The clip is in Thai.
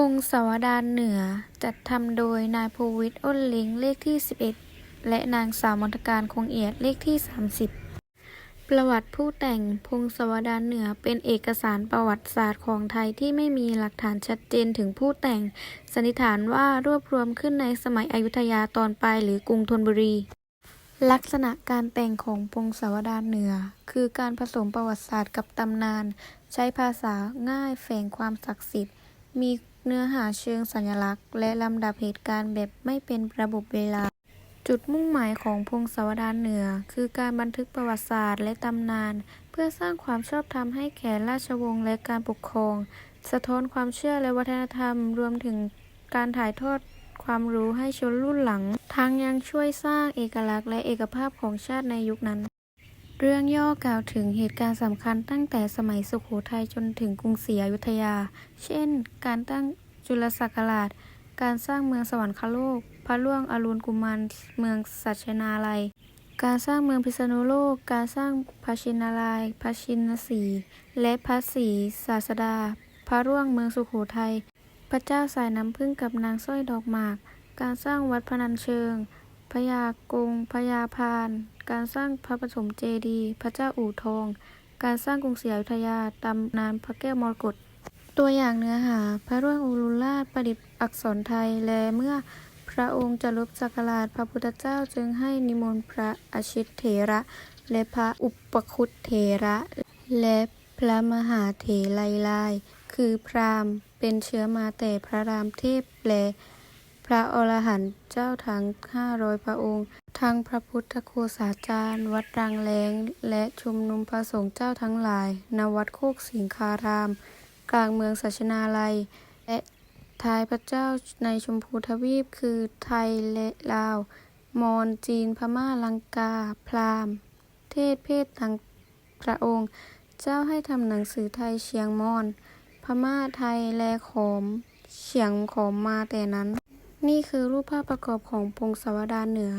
พงศาวดารเหนือ จัดทำโดยนายภูวิทย์อ้นล้งเลขที่ 11 และนางสาวมนทการคงเอียดเลขที่ 30 ประวัติผู้แต่งพงศาวดารเหนือเป็นเอกสารประวัติศาสตร์ของไทยที่ไม่มีหลักฐานชัดเจนถึงผู้แต่ง สันนิษฐานว่ารวบรวมขึ้นในสมัยอยุธยาตอนปลายหรือกรุงธนบุรี ลักษณะการแต่งของพงศาวดารเหนือ คือการผสมประวัติศาสตร์กับตำนาน ใช้ภาษาง่ายแฝงความศักดิ์สิทธิ์มี เนื้อหาเชิงสัญลักษณ์ และลำดับเหตุการณ์แบบไม่เป็นระบบเวลา จุดมุ่งหมายของพงศาวดารเหนือ คือการบันทึกประวัติศาสตร์และตำนาน เพื่อสร้างความชอบธรรมให้แก่ราชวงศ์และการปกครอง สะท้อนความเชื่อและวัฒนธรรม รวมถึงการถ่ายทอดความรู้ให้ชนรุ่นหลัง ทั้งยังช่วยสร้างเอกลักษณ์และเอกภาพของชาติในยุคนั้น เรื่องย่อกล่าวถึงเหตุการณ์สำคัญตั้งแต่สมัยสุโขทัยจนถึงกรุงศรีอยุธยา เช่น การตั้ง จุลศักราช การสร้างเมืองสวรรคโลก พระล่วงอรุณกุมารเมืองสัชนาลัย การสร้างเมืองพิษณุโลก การสร้างพระชินารายณ์พระชินสีและพระศรีศาสดา พระร่วงเมืองสุโขทัย พระเจ้าสายน้ำพึ่งกับนางสร้อยดอกหมาก การสร้างวัดพนัญเชิงพญากรุงพญาพาน การสร้างพระปฐมเจดีย์พระเจ้าอู่ทอง การสร้างกรุงศรีอยุธยาตำนานพระแก้วมรกต ตัวอย่างเนื้อหา พระร่วงอุรุราชประดิษฐ์อักษรไทย และเมื่อพระองค์จะลบสักราชพระพุทธเจ้าจึงให้นิมนต์พระอาชิตเถระ และพระอุปคุตเถระ และพระมหาเถรัยลาย คือพราหมณ์เป็นเชื้อมาแต่พระรามเทพและพระอรหันต์เจ้าทั้งห้าร้อยพระองค์ ทั้งพระพุทธโฆษาจารย์ วัดรังแรง และชุมนุมพระสงฆ์เจ้าทั้งหลาย ณ วัดโคกสิงคาราม กลางเมืองสัชนาลัย และทายพระเจ้าในชมพูทวีปคือไทยและลาว มอญจีนพม่าลังกา พราหมณ์ เทศเพศต่างพระองค์ เจ้าให้ทำหนังสือไทยเชียงมอญพม่าไทยและขอมเฉียงขอมมาแต่นั้น นี่คือรูปภาพประกอบของพงศาวดารเหนือ